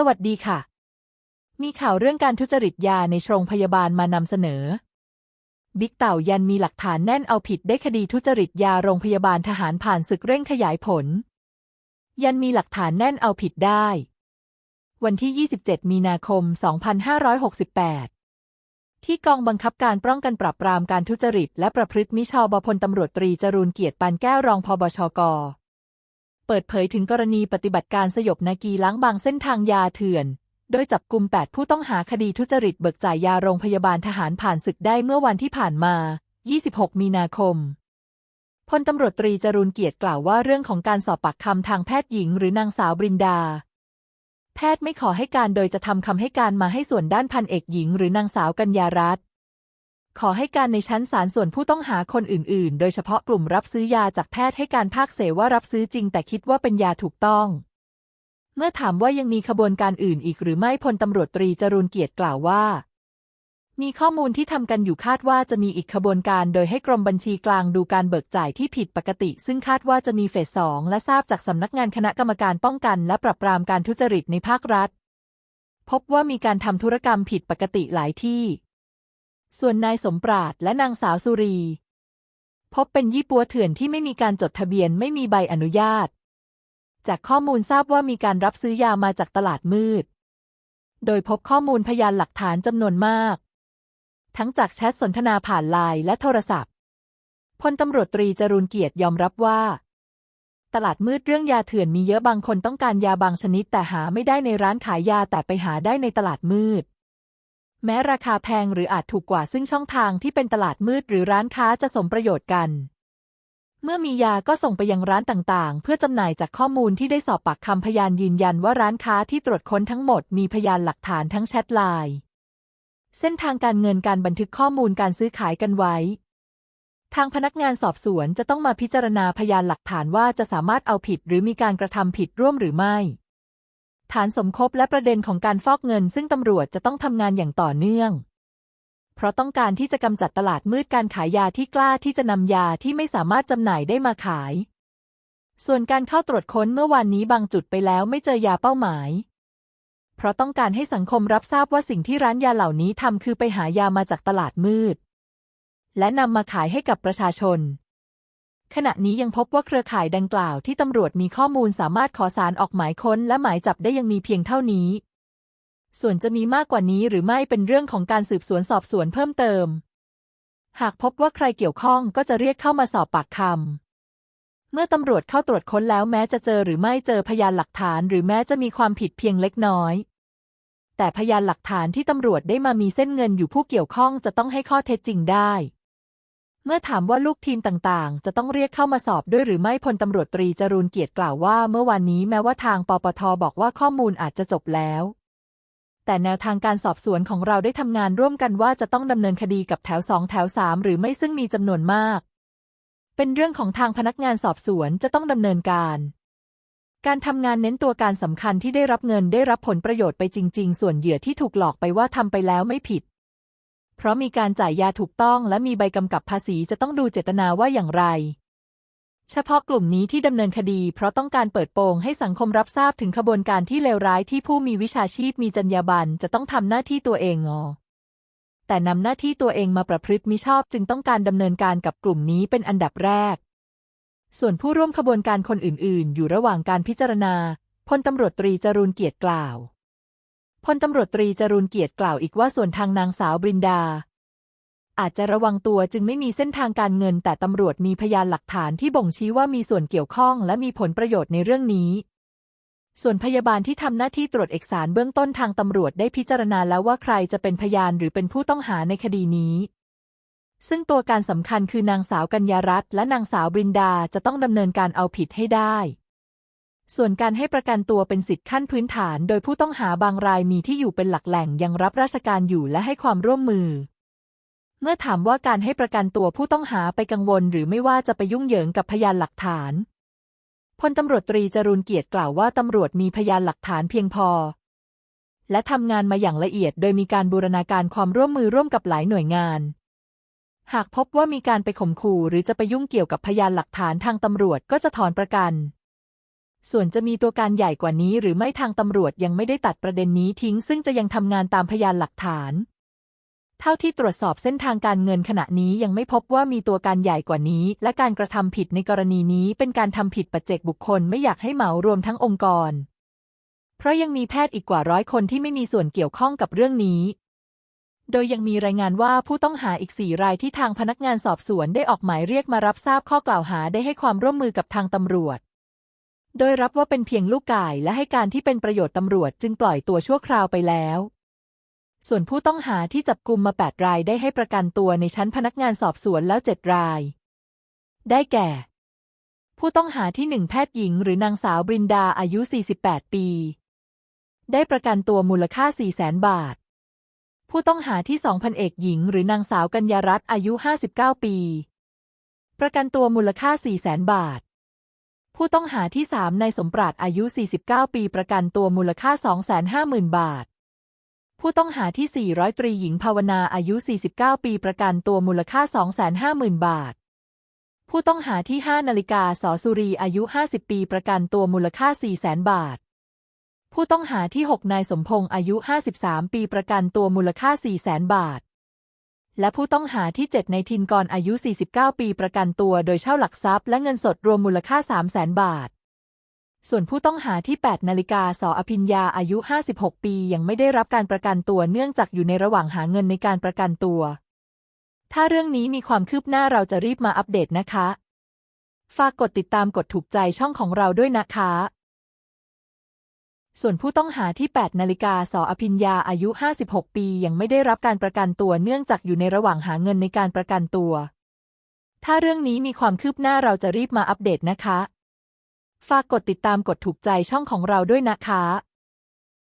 สวัสดีค่ะ มีข่าวเรื่องการทุจริตยาในโรงพยาบาลมานำเสนอ บิ๊กเต่ายันมีหลักฐานแน่นเอาผิดได้คดีทุจริตยาโรงพยาบาลทหารผ่านศึกเร่งขยายผล ยันมีหลักฐานแน่นเอาผิดได้ วันที่ 27 มีนาคม 2568 ที่กองบังคับการป้องกันปราบปรามการทุจริต และประพฤติมิชอบพลตำรวจตรีจรูนเกียรติปานแก้วรองพบชก เปิดเผยถึงกรณีปฏิบัติการสยบนากีล้างบางเส้นทางยาเถื่อน โดยจับกลุ่ม 8 ผู้ต้องหาคดีทุจริตเบิกจ่ายยาโรงพยาบาลทหารผ่านศึกได้เมื่อวันที่ผ่านมา 26 มีนาคม พลตำรวจตรีจรูนเกียรติกล่าวว่าเรื่องของการสอบปากคำทางแพทย์หญิงหรือนางสาวบรินดา แพทย์ไม่ขอให้การโดยจะทำคำให้การมาให้ส่วนด้านพันเอกหญิง หรือนางสาวกัญญารัตน์ ขอให้การในชั้นศาลส่วนผู้ต้องหาคนอื่น ๆ โดยเฉพาะกลุ่มรับซื้อยาจากแพทย์ให้การภาคเสว่ารับซื้อจริงแต่คิดว่าเป็นยาถูกต้อง เมื่อถามว่ายังมีขบวนการอื่นอีกหรือไม่พลตำรวจตรีจรูนเกียรติกล่าวว่า มีข้อมูลที่ทำกันอยู่คาดว่าจะมีอีกขบวนการโดยให้กรมบัญชีกลางดูการเบิกจ่ายที่ผิดปกติ ซึ่งคาดว่าจะมีเฟสสองและทราบจากสำนักงานคณะกรรมการป้องกันและปราบปรามการทุจริตในภาครัฐ พบว่ามีการทำธุรกรรมผิดปกติหลายที่ ส่วนนายสมปราดและนางสาวสุรี พบเป็นยี่ปัวเถื่อนที่ไม่มีการจดทะเบียนไม่มีใบอนุญาต จากข้อมูลทราบว่ามีการรับซื้อยามาจากตลาดมืด โดยพบข้อมูลพยานหลักฐานจำนวนมาก ทั้งจากแชทสนทนาผ่านไลน์และโทรศัพท์พลตำรวจตรีจรูนเกียรติยอมรับว่า ตลาดมืดเรื่องยาเถื่อนมีเยอะบางคนต้องการยาบางชนิดแต่หาไม่ได้ในร้านขายยาแต่ไปหาได้ในตลาดมืด แม้ราคาแพงหรืออาจถูกกว่าซึ่งช่องทางที่เป็นตลาดมืดหรือร้านค้าจะสมประโยชน์กัน เมื่อมียาก็ส่งไปยังร้านต่างๆ เพื่อจำหน่ายจากข้อมูลที่ได้สอบปากคำพยานยืนยันว่าร้านค้าที่ตรวจค้นทั้งหมดมีพยานหลักฐานทั้งแชทไลน์เส้นทางการเงินการบันทึกข้อมูลการซื้อขายกันไว้ ทางพนักงานสอบสวนจะต้องมาพิจารณาพยานหลักฐานว่าจะสามารถเอาผิดหรือมีการกระทำผิดร่วมหรือไม่ ฐานสมคบและประเด็นของการฟอกเงิน ซึ่งตำรวจจะต้องทำงานอย่างต่อเนื่อง เพราะต้องการที่จะกำจัดตลาดมืดการขายยาที่กล้าที่จะนำยาที่ไม่สามารถจำหน่ายได้มาขาย ส่วนการเข้าตรวจค้นเมื่อวานนี้บางจุดไปแล้วไม่เจอยาเป้าหมาย เพราะต้องการให้สังคมรับทราบว่าสิ่งที่ร้านยาเหล่านี้ทำคือไปหายามาจากตลาดมืด และนำมาขายให้กับประชาชน ขณะนี้ยังพบว่าเครือข่ายดังกล่าวที่ตำรวจมีข้อมูลสามารถขอสารออกหมายค้นและหมายจับได้ยังมีเพียงเท่านี้ ส่วนจะมีมากกว่านี้หรือไม่เป็นเรื่องของการสืบสวนสอบสวนเพิ่มเติม หากพบว่าใครเกี่ยวข้องก็จะเรียกเข้ามาสอบปากคำ เมื่อตำรวจเข้าตรวจค้นแล้วแม้จะเจอหรือไม่เจอพยานหลักฐาน หรือแม้จะมีความผิดเพียงเล็กน้อย แต่พยานหลักฐานที่ตำรวจได้มามีเส้นเงินอยู่ผู้เกี่ยวข้องจะต้องให้ข้อเท็จจริงได้ เมื่อถามว่าลูกทีมต่างๆ จะต้องเรียกเข้ามาสอบด้วยหรือไม่พลตำรวจตรีจรูนเกียรติกล่าวว่า เมื่อวานนี้แม้ว่าทางปปทบอกว่าข้อมูลอาจจะจบแล้ว แต่แนวทางการสอบสวนของเราได้ทำงานร่วมกันว่าจะต้องดำเนินคดีกับแถวสองแถวสามหรือไม่ซึ่งมีจำนวนมาก เป็นเรื่องของทางพนักงานสอบสวนจะต้องดำเนินการการทำงานเน้นตัวการสำคัญที่ได้รับเงินได้รับผลประโยชน์ไปจริง ๆ ส่วนเหยื่อที่ถูกหลอกไปว่าทำไปแล้วไม่ผิด เพราะมีการจ่ายยาถูกต้องและมีใบกำกับภาษีจะต้องดูเจตนาว่าอย่างไร เฉพาะกลุ่มนี้ที่ดำเนินคดี เพราะต้องการเปิดโปงให้สังคมรับทราบถึงขบวนการที่เลวร้ายที่ผู้มีวิชาชีพมีจรรยาบรรณจะต้องทำหน้าที่ตัวเองงอแต่นำหน้าที่ตัวเองมาประพฤติมิชอบจึงต้องการดำเนินการกับกลุ่มนี้เป็นอันดับแรก ส่วนผู้ร่วมขบวนการคนอื่น ๆ อยู่ระหว่างการพิจารณาพลตำรวจตรีจรูนเกียรติกล่าว พลตำรวจตรีจรูนเกียรติกล่าวอีกว่าส่วนทางนางสาวบรินดา อาจจะระวังตัวจึงไม่มีเส้นทางการเงิน แต่ตำรวจมีพยานหลักฐานที่บ่งชี้ว่ามีส่วนเกี่ยวข้องและมีผลประโยชน์ในเรื่องนี้ ส่วนพยาบาลที่ทำหน้าที่ตรวจเอกสารเบื้องต้นทางตำรวจได้พิจารณาแล้วว่าใครจะเป็นพยานหรือเป็นผู้ต้องหาในคดีนี้ซึ่งตัวการสำคัญคือนางสาวกัญญารัตน์และนางสาวบรินดาจะต้องดำเนินการเอาผิดให้ได้ ส่วนการให้ประกันตัวเป็นสิทธิขั้นพื้นฐาน โดยผู้ต้องหาบางรายมีที่อยู่เป็นหลักแหล่งยังรับราชการอยู่และให้ความร่วมมือ เมื่อถามว่าการให้ประกันตัวผู้ต้องหาไปกังวล หรือไม่ว่าจะไปยุ่งเหยิงกับพยานหลักฐานพลตำรวจตรีจรูนเกียรติกล่าวว่าตำรวจมีพยานหลักฐานเพียงพอ และทำงานมาอย่างละเอียด โดยมีการบูรณาการความร่วมมือร่วมกับหลายหน่วยงาน หากพบว่ามีการไปข่มขู่หรือจะไปยุ่งเกี่ยวกับพยานหลักฐานทางตำรวจก็จะถอนประกัน ส่วนจะมีตัวการใหญ่กว่านี้หรือไม่ทางตำรวจยังไม่ได้ตัดประเด็นนี้ทิ้ง ซึ่งจะยังทำงานตามพยานหลักฐาน เท่าที่ตรวจสอบเส้นทางการเงินขณะนี้ยังไม่พบว่ามีตัวการใหญ่กว่านี้ และการกระทำผิดในกรณีนี้เป็นการทำผิดปัจเจกบุคคลไม่อยากให้เหมารวมทั้งองค์กร เพราะยังมีแพทย์อีกกว่าร้อยคนที่ไม่มีส่วนเกี่ยวข้องกับเรื่องนี้โดยยังมีรายงานว่าผู้ต้องหาอีกสี่รายที่ทางพนักงานสอบสวนได้ออกหมายเรียกมารับทราบข้อกล่าวหาได้ให้ความร่วมมือกับทางตำรวจ โดยรับว่าเป็นเพียงลูกก่ายและให้การที่เป็นประโยชน์ตำรวจจึงปล่อยตัวชั่วคราวไปแล้ว ส่วนผู้ต้องหาที่จับกลุ่มมา 8 รายได้ให้ประกันตัวในชั้นพนักงานสอบสวนแล้ว 7 ราย ได้แก่ ผู้ต้องหาที่หนึ่งแพทย์หญิงหรือนางสาวบรินดาอายุ 48 ปี ได้ประกันตัวมูลค่า 4 0 0 0 0 0 บาท ผู้ต้องหาที่สองพันเอกหญิง หรือนางสาวกัญญารัตน์อายุ 59 ปี ประกันตัวมูลค่า 4 0 0 0 0 0 บาท ผู้ต้องหาที่สามนายสมปราดอายุ 49 ปีประกันตัวมูลค่า 250,000 บาท ผู้ต้องหาที่400ตรีหญิงภาวนาอายุ 49 ปีประกันตัวมูลค่า 250,000 บาท ผู้ต้องหาที่ 5 นาฬิกาสอสุรีอายุ 50 ปีประกันตัวมูลค่า 400,000 บาท ผู้ต้องหาที่ 6 นายสมพงษ์อายุ 53 ปีประกันตัวมูลค่า 400,000 บาท และผู้ต้องหาที่ 7 ในทินกรอายุ 49 ปีประกันตัวโดยเช่าหลักทรัพย์และเงินสดรวมมูลค่า 300,000 บาท ส่วนผู้ต้องหาที่ 8 นาฬิกาสออภิญญาอายุ 56 ปียังไม่ได้รับการประกันตัวเนื่องจากอยู่ในระหว่างหาเงินในการประกันตัว ถ้าเรื่องนี้มีความคืบหน้าเราจะรีบมาอัปเดตนะคะ ฝากกดติดตามกดถูกใจช่องของเราด้วยนะคะ ส่วนผู้ต้องหาที่ 8 นาฬิกาสออภิญญาอายุ 56 ปียังไม่ได้รับการประกันตัวเนื่องจากอยู่ในระหว่างหาเงินในการประกันตัว ถ้าเรื่องนี้มีความคืบหน้าเราจะรีบมาอัปเดตนะคะ ฝากกดติดตามกดถูกใจช่องของเราด้วยนะคะ